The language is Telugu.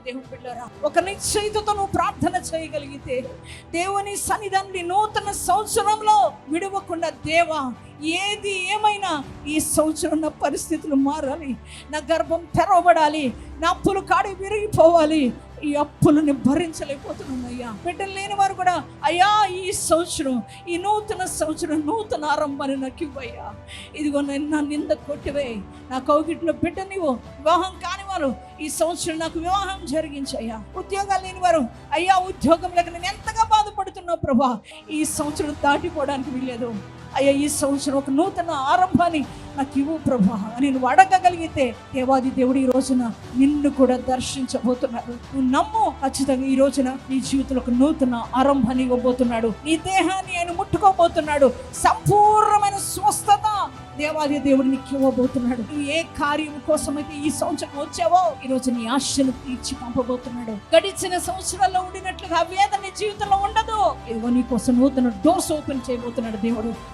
ప్రియమైన దేవుని బిడ్డరా ఒక నిశ్చయితతో నువ్వు ప్రార్థన చేయగలిగితే దేవుని సన్నిధాన్ని నూతన సంవత్సరంలో విడవకుండా దేవా ఏది ఏమైనా ఈ సంవత్సరం నా పరిస్థితులు మారాలి నా గర్భం తెరవబడాలి నా అప్పులు కాడి విరిగిపోవాలి ఈ అప్పులని భరించలేకపోతున్నాను అయ్యా. బిడ్డలు లేని వారు కూడా అయ్యా ఈ సంవత్సరం ఈ నూతన సంవత్సరం నూతన ఆరంభాన్ని నాకు ఇవ్వయ్యా. ఇదిగో నేను నా నింద కొట్టివే. నా కౌగిట్లో బిడ్డ నీవు వివాహం కాని వారు ఈ సంవత్సరం నాకు వివాహం జరిగించయ్యా ఉద్యోగాలు లేని వారు అయ్యా ఉద్యోగం లేక నేను ఎంతగా బాధపడుతున్నావు ప్రభా ఈ సంవత్సరం దాటిపోవడానికి వీలేదు అయ్యా ఈ సంవత్సరం ఒక నూతన ఆరంభాన్ని నాకు ఇవ్వు ప్రభా నేను అడగగలిగితే దేవాది దేవుడు ఈ రోజున నిన్ను కూడా దర్శించబోతున్నాడు. నువ్వు నమ్ము ఖచ్చితంగా ఈ రోజున నీ జీవితంలో ఒక నూతన ఆరంభాన్ని ఇవ్వబోతున్నాడు. నీ దేహాన్ని ఆయన ముట్టుకోబోతున్నాడు. సంపూర్ణమైన దేవాలయ దేవాది దేవుడు నీకు ఇవ్వబోతున్నాడు నువ్వు ఏ కార్యం కోసమైతే ఈ సంవత్సరం వచ్చావో ఈ రోజు నీ ఆశను తీర్చి పంపబోతున్నాడు. గడిచిన సంవత్సరాల్లో ఉండినట్లుగా వేదన నీ జీవితంలో ఉండదు. ఇదిగో నీ కోసం నూతన డోర్స్ ఓపెన్ చేయబోతున్నాడు దేవుడు.